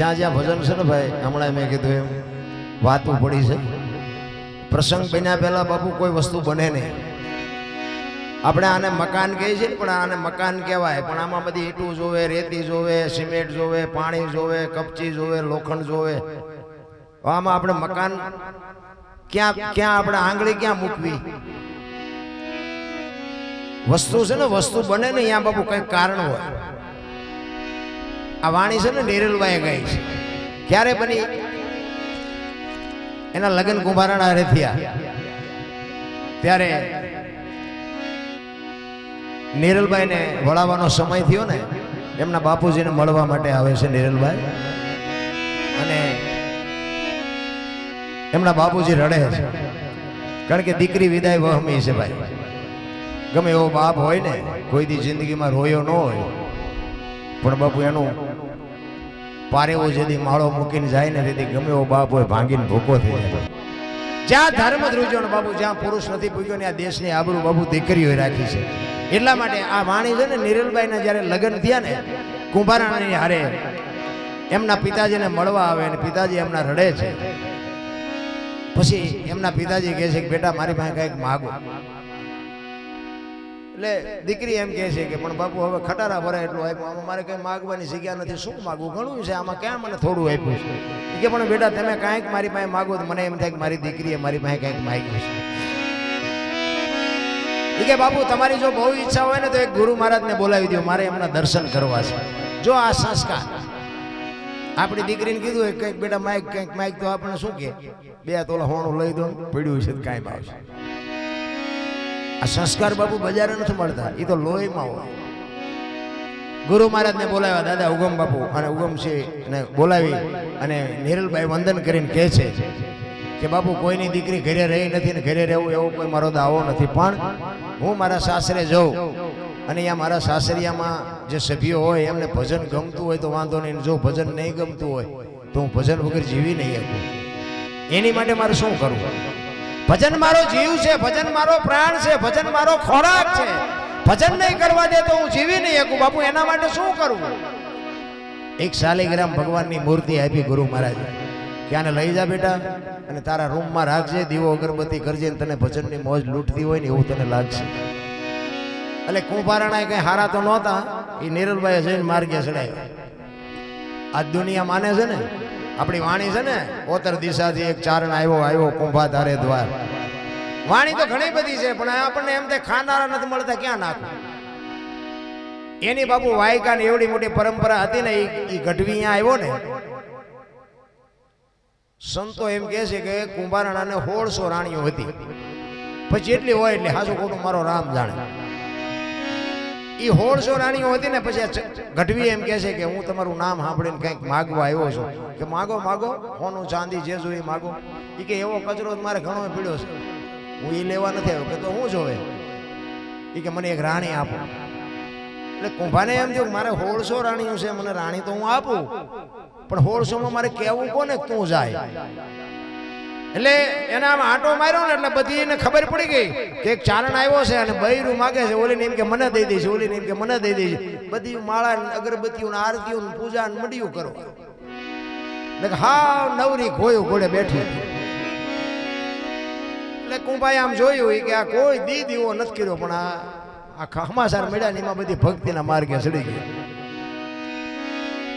જ્યાં જ્યાં ભજન છે ને ભાઈ હમણાં મેં કીધું એમ, વાતું પડી છે. પ્રસંગ બન્યા પહેલા બાપુ કોઈ વસ્તુ બને નહીં. આપણે આને મકાન કહીએ છીએ ને, પણ આને મકાન કહેવાય. પણ આમાં બધી ઈટું જોવે, રેતી જોવે, સિમેન્ટ જોવે, પાણી જોવે, કપચી જોવે, લોખંડ જોવે. આમાં આપણે મકાન ક્યાં ક્યાં આપણે આંગળી ક્યાં મૂકવી? વસ્તુ છે ને, વસ્તુ બને ને અહીંયા બાપુ કંઈક કારણ હોય. આ વાણી છે ને નેરલભાઈ ગઈ છે. ક્યારે બની? એના લગ્ન કુંભારાણા હારે થયા. ત્યારે નેરલભાઈને વળાવવાનો સમય થયો ને, એમના બાપુજીને મળવા માટે આવે છે નેરલભાઈ. અને એમના બાપુજી રડે છે. કારણ કે દીકરી વિદાય વહમી છે ભાઈ. ગમે એવો બાપ હોય ને, કોઈ દી જિંદગીમાં રોયો ન હોય. પણ બાપુ એનું પારેવો જેથી માળો મૂકીને જાય ને તેથી ગમે એવો બાપ હોય ભાંગીને ભૂકો થઈ જાય. જ્યાં ધર્મ ધ્રુજો ને બાપુ, જ્યાં પુરુષ નથી પૂગ્યો ને આ દેશની આબરૂ બાબુ દીકરીઓ રાખી છે. એટલા માટે આ વાણી છે ને નિરલબાઈના જ્યારે લગ્ન થયા ને કુંભારાણાની હારે એમના પિતાજીને મળવા આવે અને પિતાજી એમના રડે છે. પછી એમના પિતાજી કહે છે કે, બેટા, મારી પાસે કંઈક માગો. એટલે દીકરી એમ કહે છે કે, પણ બાપુ, હવે ખટારા ભરાય એટલું આપ્યું. આમાં મારે કંઈ માગવાની જગ્યા નથી. શું માગવું? ઘણું છે. આમાં ક્યાં મને થોડું આપ્યું છે? કે પણ બેટા, તમે કાંઈક મારી પાસે માગો તો મને એમ થાય કે મારી દીકરીએ મારી પાસે કંઈક માગ્યું છે. કે બાપુ, તમારી જો બહુ ઈચ્છા હોય ને તો એક ગુરુ મહારાજને બોલાવી દો મારે એમના દર્શન કરવા છે. જો આ સંસ્કાર. આપણી દીકરીને કીધું હોય કંઈક બેટા, માઇક, કંઈક માઇક તો આપણે શું કે? બે તોલા હોણું લઈ દો. પીડ્યું છે કાંઈ આવશે આ સંસ્કાર બાપુ બજારે નથી મળતા. એ તો લોહીમાં હોય. ગુરુ મહારાજને બોલાવ્યા, દાદા, ઉગમ બાપુ. અને ઉગમસિંહ ને બોલાવી અને નિરલભાઈ વંદન કરીને કહે છે કે, બાપુ, કોઈની દીકરી ઘરે રહી નથી ને ઘરે રહેવું એવો કોઈ મારો દાવો નથી. પણ હું મારા સાસરે જાઉં અને અહીંયા મારા સાસરિયામાં જે સભ્યો હોય, એમને ભજન ગમતું હોય તો વાંધો નહીં. જો ભજન નહીં ગમતું હોય, તો હું ભજન વગર જીવી નહીં શકું. એની માટે મારે શું કરવું? ભજન મારો જીવ છે, ભજન મારો પ્રાણ છે, ભજન મારો ખોરાક છે. ભજન નહીં કરવા દે તો હું જીવી નહીં શકું. બાપુ, એના માટે શું કરવું એક શાલિગ્રામ ભગવાનની મૂર્તિ આપી ગુરુ મહારાજ. કે આને લઈ જા બેટા, અને તારા રૂમમાં રાખજે, દીવો અગરબત્તી કરજે ને તને ભજનની મોજ લૂંટતી હોય ને એવું તને લાગશે. એટલે કુંભારાણા કઈ હારા તો નહોતા, એ નિરલભાઈ જઈને માર્ગે ચડાવ્યા આ દુનિયા માને છે ને આપણી વાણી છે ને ઓતર દિશાથી એક ચારણ આવ્યો આવ્યો કુંભા ધારે દ્વાર. વાણી તો ઘણી બધી છે, પણ આપણને એમ તે ખાનારા નથી મળતા, ક્યાં નાખવું? એની બાપુ વાયકાની એવડી મોટી પરંપરા હતી ને એ ગઢવી અહીંયા આવ્યો ને, સંતો એમ કહે છે કે કુંભારાણાને હોળસો રાણીઓ હતી. પછી એટલી હોય એટલે હાજુ ખોટું મારો રામ જાણે. એ હોળસો રાણીઓ હતી ને પછી ગઢવી એમ કહે છે કે હું તમારું નામ સાંભળીને કંઈક માગવા આવ્યો છું. કે માગો માગો, હોનું ચાંદી જે જોઈએ માગો. એ કે એવો કચરો મારે ઘણો પીડ્યો છે. હું એ લેવા નથી આવ્યો. કે તો હું જોવે? એ કે મને એક રાણી આપો. એટલે કુંભાને એમ થયું મારે હોળસો રાણીઓ છે, મને રાણી તો હું આપું. પણ હોળસોમાં મારે કહેવું કોને તું જાય? એટલે એને આમ આંટો માર્યો ને એટલે બધી એને ખબર પડી ગઈ કે એક ચારણ આવ્યો છે અને બૈરું માગે છે. ઓલીને એમ કે મને દઈ દઈશ ઓલીને એમ કે મને દઈ દઈશ બધી માળા અગરબત્તીઓ આરતીઓ પૂજા ને કરો. એટલે હાવ નવરી ખોયું ઘોડે બેઠી. એટલે કુંભાઈ આમ જોયું કે આ કોઈ દી દીવો નથી કર્યો, પણ આ આ હમાસાર મળ્યા ને એમાં બધી ભક્તિના માર્ગે ચડી ગઈ.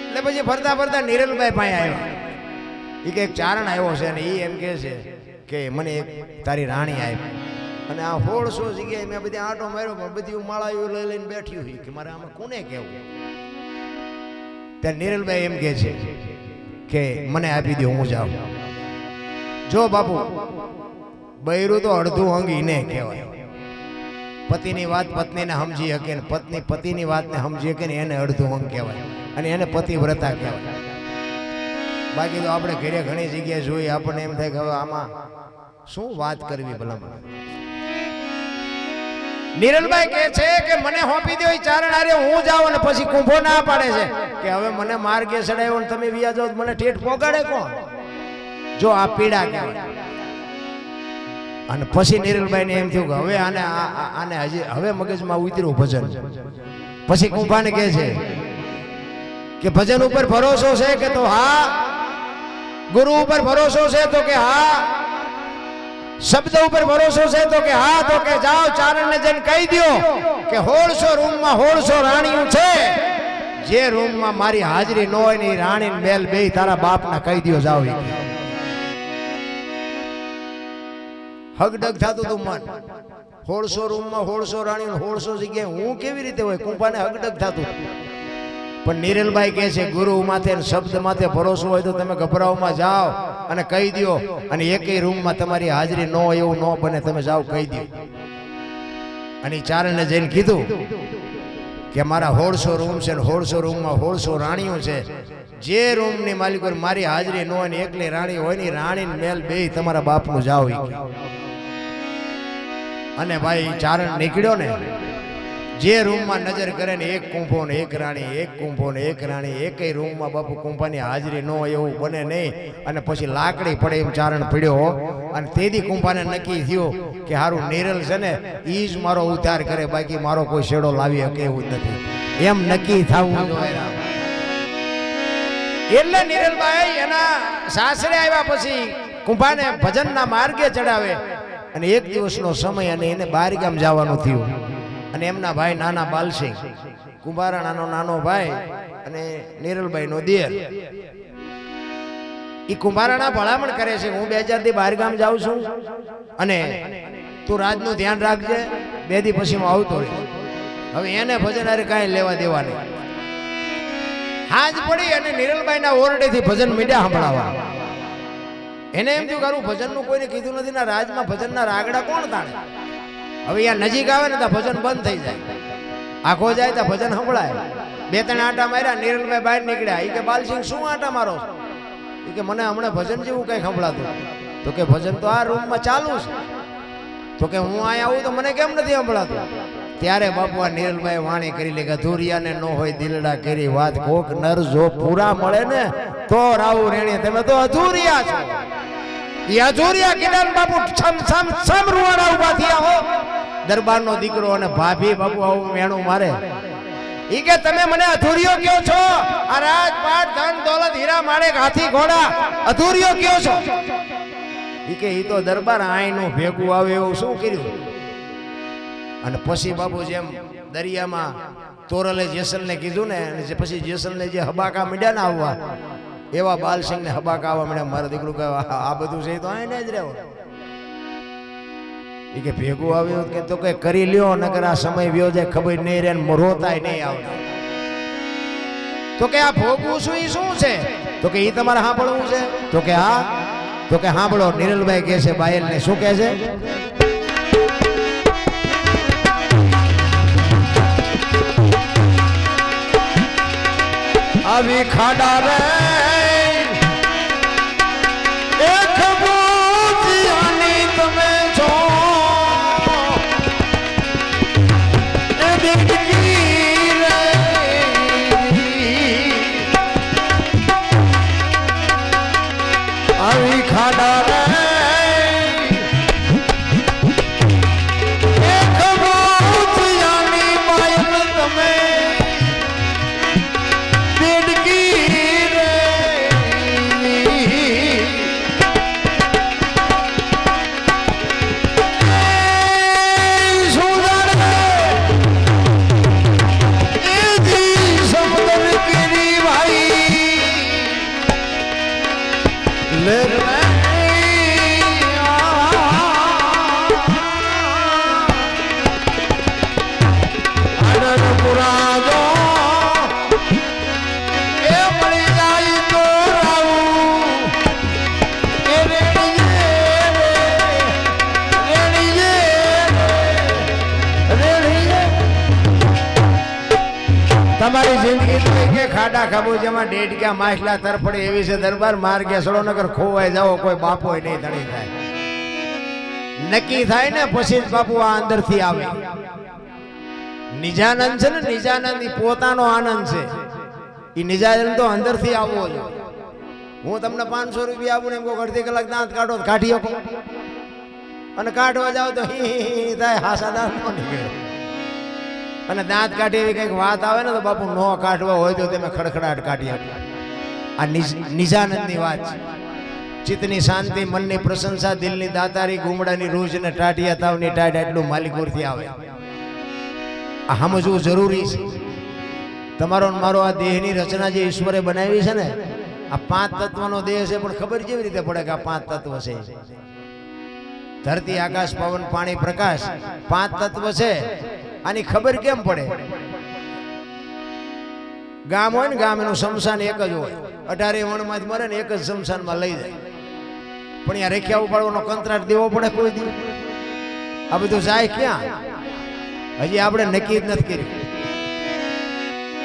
એટલે પછી ફરતા ફરતા નિરલભાઈ પાસે આવ્યા. એ કે એક ચારણ આવ્યો છે અને એ એમ કહે છે કે મને એક તારી રાણી આવી અને આ હોળસો જગ્યાએ મેં બધી આંટો માર્યો, પણ બધી માળાઓ લઈ લઈને બેઠી હોય કે મારે આમાં કોને કહેવું? ત્યારે નિરલભાઈ એમ કહે છે કે મને આપી દો, હું જાઉં. જો બાપુ, બૈરું તો અડધું અંગ ઈને કહેવાય. પતિની વાત પત્નીને સમજી શકે ને પત્ની પતિની વાતને સમજી શકે ને એને અડધું અંગ કહેવાય. અને એને પતિવ્રતા કહેવાય. બાકી તો આપણે ઘેરે ઘણી જગ્યાએ જોઈએ, આપણને એમ થાય કે હવે આમાં શું વાત કરવી ભલામણ? નિરલભાઈ કહે છે કે મને હોપી દો ચારણ આરે હું જાઉં અને પછી કુંભો ના પાડે છે. કે હવે મને માર્ગે ચડાવ્યો ને તમે વ્યા જાઓ મને ઠેઠ પોગાડે કોણ? જો આ પીડા કહેવાય. અને પછી નિરલભાઈ ને એમ થયું કે હવે આને આને હજી હવે મગજમાં ઉતર્યું ભજન. પછી કુંભાને કહે છે કે ભજન ઉપર ભરોસો છે કે તો હા ગુરુ ઉપર ભરોસો છે તો કે હા. શબ્દ ઉપર ભરોસો છે તો કે હા, તો કે જાઓ, ચારણને જઈને કહી દ્યો કે હોળસો રૂમમાં હોળસો રાણીઓ છે. જે રૂમમાં મારી હાજરી ન હોય ને રાણી મેલ બે તારા બાપને કહી દ્યો, જાઓ હગડગ થતું તું મન. હોળસો રૂમમાં હોળસો રાણી હોળસો જગ્યાએ હું કેવી રીતે હોય? કુંભાને હગડગ થતું. પણ નિરલભાઈ કહે છે, ગુરુ માથે શબ્દ માથે ભરોસો હોય તો તમે ગભરાવમાં જાઓ અને કહી દ્યો. અને એકેય રૂમમાં તમારી હાજરી ન હોય એવું ન બને, તમે જાઓ, કહી દો અને ચારણે જઈને કીધું કે, મારા હોળસો રૂમ છે ને હોળસો રૂમમાં હોળસો રાણીઓ છે. જે રૂમની માલિક મારી હાજરી ન હોય ને એકલી રાણી હોય ને રાણી મેલ બે તમારા બાપનું જાઓ અને ભાઈ ચારણ નીકળ્યો ને જે રૂમમાં નજર કરે ને એક કુંભો ને એક રાણી, એક કુંભો ને એક રાણી, એકેય રૂમમાં બાપુ કુંભાની હાજરી ન હોય એવું બને નહીં. અને પછી લાકડી પડે એમ ચારણ પડ્યો અને તેથી કુંભાને નક્કી થયું કે હારું નિરલ છે ને એ જ મારો ઉદ્ધાર કરે, બાકી મારો કોઈ શેડો લાવી શકે એવું નથી. એમ નક્કી થવું એટલે નિરલભાઈ એના સાસરે આવ્યા પછી કુંભાને ભજનના માર્ગે ચડાવે. અને એક દિવસનો સમય અને એને બહાર ગામ જવાનું થયું. અને એમના ભાઈ નાના બાલસિંહ. કુંભારાણાનો નાનો ભાઈ અને નિરલભાઈ નો દિયર. ઈ કુંભારાણા ભલામણ કરે છે હું બે હજારથી બહાર ગામ જાઉં છું અને તું રાજનું ધ્યાન રાખજે, બે દી પછી હું આવતો રહી હવે એને ભજન હારે કાંઈ લેવા દેવા નહીં. હાજ પડી અને નિરલભાઈના ઓરડેથી ભજન મીડિયા સંભળાવા. એને એમ થયું કરું ભજનનું કોઈને કીધું નથી, ના રાજમાં ભજનના રાગડા કોણ તાણે? હવે અહીંયા નજીક આવે ને તો ભજન બંધ થઈ જાય. આખો જાય તો ભજન સંભળાય. બે ત્રણ આટા માર્યા નિરલભાઈ બહાર નીકળ્યા. એ કે, બાલસિંહ, શું આટા મારો એ કે, મને હમણાં ભજન જેવું કંઈ સંભળાતું. તો કે, ભજન તો આ રૂમમાં ચાલુ છે. તો કે, હું અહીંયા આવું તો મને કેમ નથી સંભળાતું? ત્યારે બાપુ આ નિરલભાઈ વાણી કરી લે કે અધૂરિયાને ન હોય દિલડા કરી વાત કોક નર જો પૂરા મળે ને, તો રાવું રેણી, તમે તો અધુરિયા છો. અધૂરિયા કિડાન બાપુ છમ છમ છમ રૂવાડા ઊભા થયા હો. દરબારનો દીકરો અને ભાભી બાપુ આવું મેણું મારે. ઈ કે તમે મને અધૂરિયો કયો છો? આ રાજપાટ ધન દોલત હીરા માણેક હાથી ઘોડા. અધૂરિયો કયો છો? ઈ કે ઈ તો દરબાર આઈનું ભેગું આવે એવું શું કર્યું? અને પછી બાબુ જેમ દરિયામાં તોરલે જેસલને કીધું ને, અને પછી જેસલને જે હબાકા મીડ્યા ને આવવા એવા બાલસિંહને હબાકા આવવા મળ્યા મારા દીકરું કહે, આ બધું છે તો આઈને જ રહેવું. એ કે ભેગું આવ્યું કે તો કે કરી લ્યો, નકર આ સમય વ્યો જાય, ખબર નહીં રહે ને નહીં આવે તો કે આ ભોગવું શું એ શું છે? તો કે એ તમારે સાંભળવું છે? તો કે હા. તો કે સાંભળો, નિરલભાઈ કહે છે બાયલ ને શું કહે છે? આવી ખાડા રે આવી ખાડા કે ખાડા ખાબોચામાં ડેડક્યા માછલા તરફડે એવી છે દરબાર માર સડો નગર ખોવાઈ જાઓ, કોઈ બાપો નહીં ધણી થાય. નક્કી થાય ને પછી જ બાપુ આ અંદરથી આવે. નિજાનંદ છે ને નિજાનંદ પોતાનો આનંદ છે. એ નિજાનંદ તો અંદરથી આવવો જોઈએ. હું તમને પાંચસો રૂપિયા આપું ને એમ કોઈ અડધી કલાક દાંત કાઢો કાઢી શકો અને કાઢવા જાવ તો હી થાય હાસા દાંત નીકળે. અને દાંત કાઢી એવી કંઈક વાત આવે ને તો બાપુ નો કાઢવા હોય તો તમે ખડખડાટ કાઢી આપો. આ નિજ- નિજાનંદની વાત છે. ચિત્તની શાંતિ, મનની પ્રશંસા, દિલની દાતારી, ગુમડાની રૂજ ને ટાટિયા તાવની ટાટ એટલું માલિકુરથી આવે. આ સમજવું જરૂરી છે. તમારો મારો આ દેહની રચના જે ઈશ્વરે બનાવી છે ને, આ પાંચ તત્વનો દેહ છે પણ ખબર કેવી રીતે પડે કે આ પાંચ તત્વ છે? ધરતી, આકાશ, પવન, પાણી, પ્રકાશ, પાંચ તત્વ છે. આની ખબર કેમ પડે? ગામ હોય ને ગામ એનું શમશાન એક જ હોય. અઢારે વણમાંથી મરે ને એક જ શમશાનમાં લઈ જાય. પણ અહીંયા રેખ્યા ઉપાડવાનો કંત્રાટ દેવો પડે કોઈ દી? આ બધું જાય ક્યાં? હજી આપણે નક્કી જ નથી કર્યું.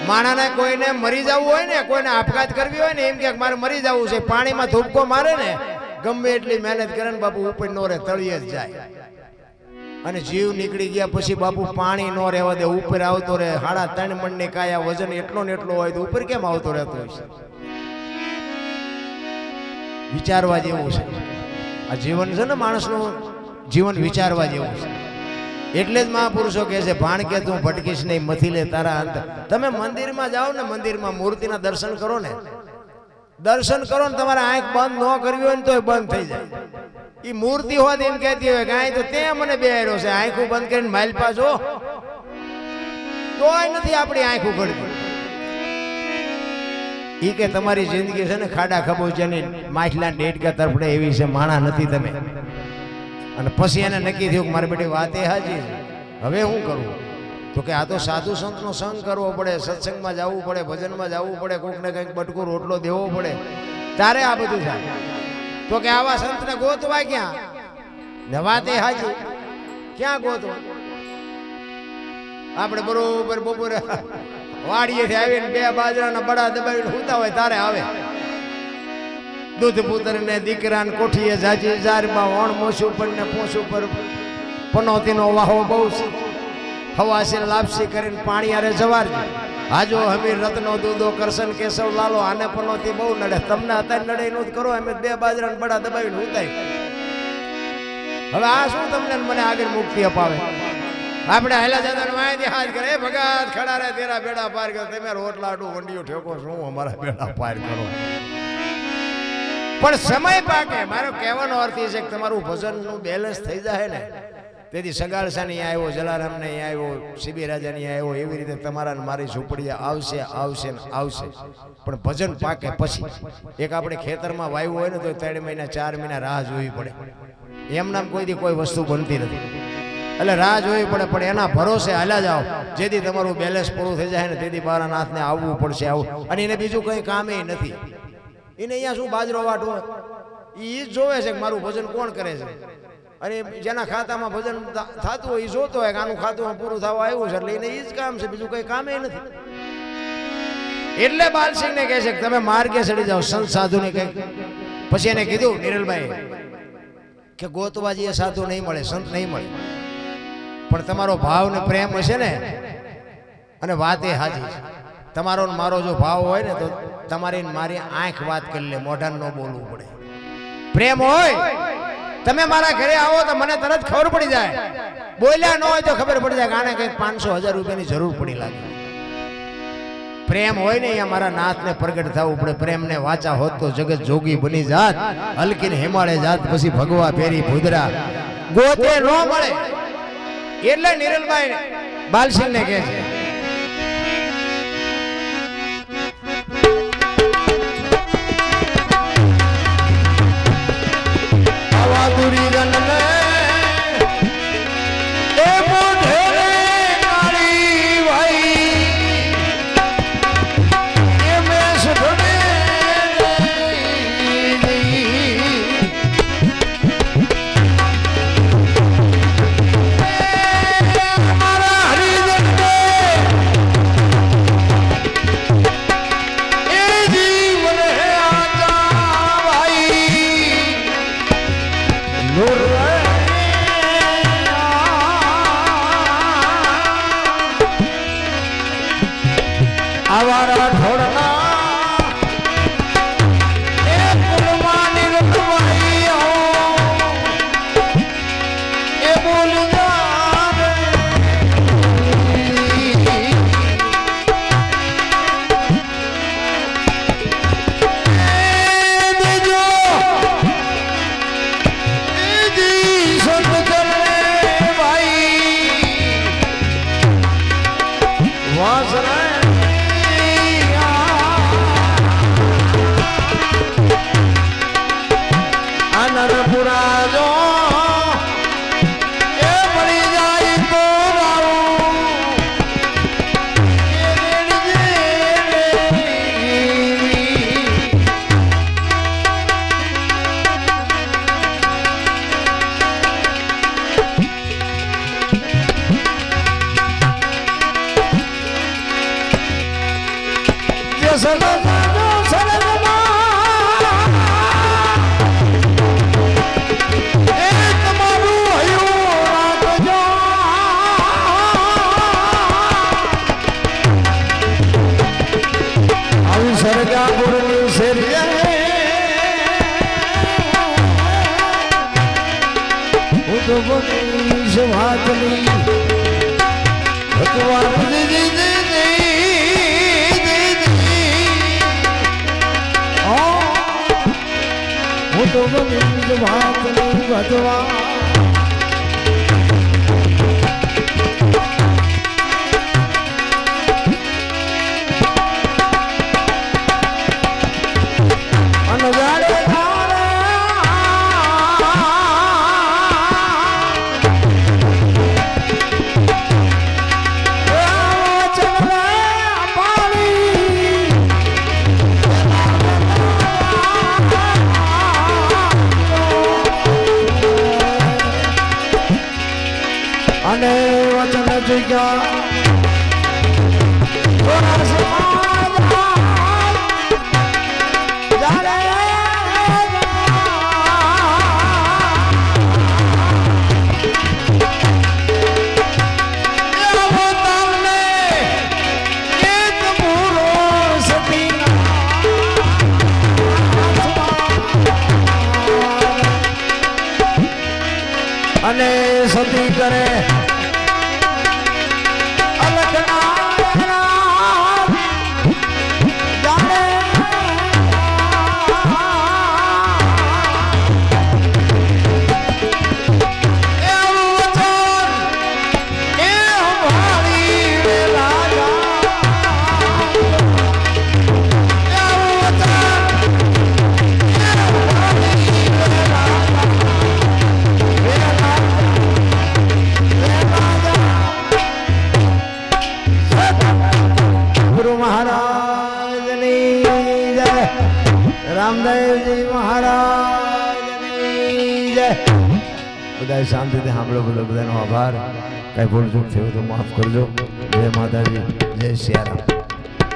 માણાને કોઈને મરી જવું હોય ને, કોઈને આપઘાત કરવી હોય ને, એમ કે મારે મરી જવું છે. પાણીમાં ધૂપકો મારે ને ગમે એટલી મહેનત કરે ને બાપુ ઉપર નો રે, તળિયે જ જાય. અને જીવ નીકળી ગયા પછી બાપુ પાણી નો રહેવા દે, ઉપર આવતો રહે. હાડા ત્રણ મણની કાયા વજન એટલો ને એટલો હોય તો ઉપર કેમ આવતો રહેતો હોય વિચારવા જેવું છે. આ જીવન છે ને માણસનું, જીવન વિચારવા જેવું છે. એટલે જ મહાપુરુષો કહે છે, ભાણ કે તું ભટકીશ નહીં મથી લે તારા અંત. તમે મંદિરમાં જાઓ ને મંદિરમાં મૂર્તિના દર્શન કરો ને દર્શન કરો ને તમારે આંખ બંધ ન કરવી હોય ને તોય બંધ થઈ જાય. એ મૂર્તિ હોત એમ કહેતી હોય કે અહીં તો તે મને બેહાડ્યો છે, આંખું બંધ કરીને માઇલ પાછો. તોય નથી આપણી આંખ ગળતી એ કે તમારી જિંદગી છે ને ખાડા ખબોચિયાની માછલા ડેડકા તરફડે એવી છે, માણા નથી તમે. અને પછી એને નક્કી થયું કે મારી બેટી વાત એ હાજી છે. હવે શું કરું? તો કે આ તો સાધુ સંતનો સંગ કરવો પડે, સત્સંગમાં જવું પડે, ભજનમાં જવું પડે, કોકને કંઈક બટકો, રોટલો દેવો પડે. તારે આ બધું થાય. તો કે આવા સંતને ગોતવા ક્યાં? ને વાત હાજી. ક્યાં ગોતવા આપણે બરોબર બપોરે વાડીએથી આવીને બે બાજરાના બડા દબાવીને સૂતા હોય, તારે આવે. દૂધ પુત્ર ને દીકરા ને કોઠીએ જાજી, જારમાં ઓણ મોસું પર ને પોસું પર પનોતીનો વાહો બહુ છે હવાસી લાપસી કરીને પાણી આરે જવારજી. આજો હમીર રત્નો દૂધો કરશન કેશવ લાલો, આને પનોતી બહુ નડે. તમને અત્યારે નડે નું જ કરો, અમે બે બાજરા બડા દબાવીને ઉતાય હવે આ શું તમને મને આગળ મુક્તિ અપાવે? આપણે હેલા જતા માહિતી હાથ કરે. "એ ભગત, ખડા રે તેરા બેડા પાર કરો. તમે રોટલાડું, વંડિયું ઠેકો, શું અમારા બેડા પાર કરો? પણ સમય પાકે. મારો કહેવાનો અર્થ એ છે કે તમારું ભજનનું બેલેન્સ થઈ જાય ને. તેથી સગાળસાની આવ્યો જલારામને નહીં આવ્યો શિબી રાજાની આવ્યો, એવી રીતે તમારા મારી ઝૂંપડી આવશે આવશે ને આવશે. પણ ભજન પાકે પછી. એક આપણે ખેતરમાં વાવ્યું હોય ને તો ત્રણ મહિના, ચાર મહિના રાહ જોવી પડે. એમના કોઈ દી કોઈ વસ્તુ બનતી નથી. એટલે રાહ જોવી પડે, પણ એના ભરોસે હાલ્યા જાઓ. જેથી તમારું બેલેન્સ પૂરું થઈ જાય ને તેથી મારા નાથને આવવું પડશે આવું. અને એને બીજું કંઈ કામે નથી. એને અહીંયા શું બાજરો વાટવો? એ જ જોવે છે કે મારું ભજન કોણ કરે છે. અને જેના ખાતામાં ભજન થતું હોય એ જોતો હોય કે આનું ખાતું પૂરું થવા આવ્યું છે એટલે એને એ જ કામ છે, બીજું કંઈ કામે નથી. એટલે બાલસિંહને કહે છે કે તમે માર્ગે ચડી જાઓ સંત સાધુને કંઈક. પછી એને કીધું, નિરલભાઈ, કે ગોતવાજી એ સાધુ નહીં મળે, સંત નહીં મળે. પણ તમારો ભાવ ને પ્રેમ હશે ને, અને વાત એ હાજી છે. તમારો મારો જો ભાવ હોય ને, તો તમારી મારી આંખ વાત કરી લે મોઢા ન બોલવું પડે. પ્રેમ હોય તમે મારા ઘરે આવો તો મને તરત ખબર પડી જાય. બોલ્યા ન હોય તો ખબર પડી જાય આને કંઈક પાંચસો હજાર રૂપિયાની જરૂર પડી લાગે. પ્રેમ હોય ને અહીંયા મારા નાથને પ્રગટ થવું પડે. પ્રેમને વાચા હોત તો જગત જોગી બની જાત. હલકીને હિમાળે જાત, પછી ભગવા ફેરી ભૂદરા. ગોતે ન મળે. એટલે નિરલભાઈ બાલસિંહને કહે છે આવા છે વાતની ભગવાન હું તો બની છે ભગવાન. God. બધા શાંતિથી સાંભળો બધો બધાનો આભાર. કઈ ભૂલ ચૂક થયું તો માફ કરજો. જય માતાજી, જય સિયારામ.